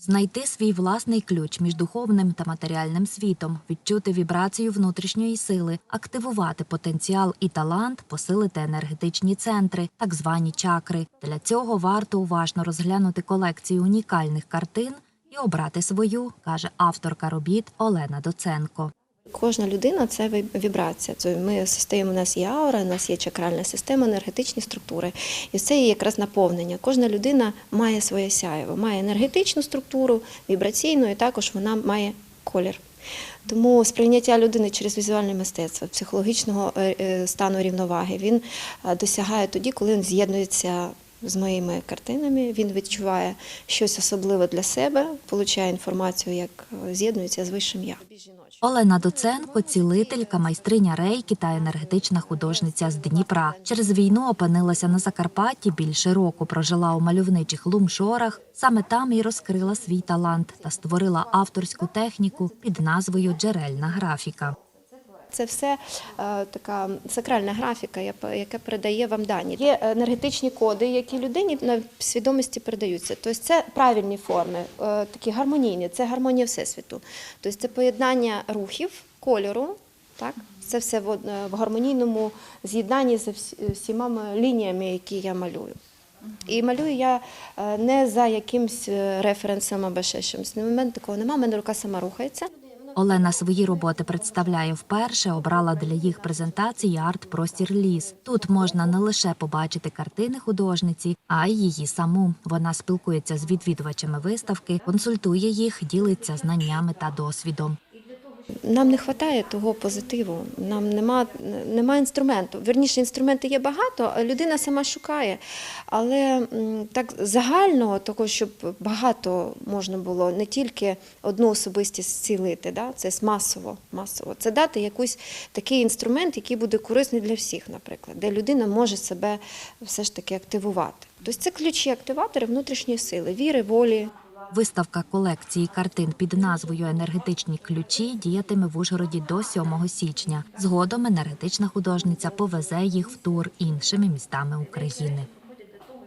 Знайти свій власний ключ між духовним та матеріальним світом, відчути вібрацію внутрішньої сили, активувати потенціал і талант, посилити енергетичні центри, так звані чакри. Для цього варто уважно розглянути колекцію унікальних картин і обрати свою, каже авторка робіт Олена Доценко. Кожна людина це ві- вібрація. Ми состоїмо, у нас є аура, у нас є чакральна система, енергетичні структури. І це є якраз наповнення. Кожна людина має своє сяєво, має енергетичну структуру, вібраційну, і також вона має колір. Тому сприйняття людини через візуальне мистецтво, психологічного е, е, стану рівноваги він е, досягає тоді, коли він з'єднується з моїми картинами. Він відчуває щось особливе для себе, отримує інформацію, як з'єднується з вищим я. Олена Доценко, цілителька, майстриня рейки та енергетична художниця з Дніпра. Через війну опинилася на Закарпатті більше року. Прожила у мальовничих лумшорах. Саме там і розкрила свій талант та створила авторську техніку під назвою Джерельна графіка. Це все е, така сакральна графіка, яка- передає вам дані. Є енергетичні коди, які людині на свідомості передаються. Тобто це правильні форми, е, такі гармонійні, це гармонія всесвіту. Тобто це поєднання рухів, кольору. Так, це все в, гармонійному з'єднанні з всіма лініями, які я малюю. І малюю я е, не за якимсь референсом або ще чимось. На момент такого немає, мене рука сама рухається. Олена свої роботи представляє вперше. Обрала для їх презентації арт-простір ліс. Тут можна не лише побачити картини художниці, а й її саму. Вона спілкується з відвідувачами виставки, консультує їх, ділиться знаннями та досвідом. Нам не вистачає того позитиву. Нам нема, нема інструменту. Верніше, інструментів є багато, а людина сама шукає. Але так загального, того, щоб багато можна було не тільки одну особистість зцілити, да? це масово, масово. Це дати якийсь такий інструмент, який буде корисний для всіх, наприклад, де людина може себе все ж таки активувати. Тобто це ключі активатори внутрішньої сили, віри, волі. Виставка колекції картин під назвою Енергетичні ключі діятиме в Ужгороді до 7 січня. Згодом енергетична художниця повезе їх в тур іншими містами України.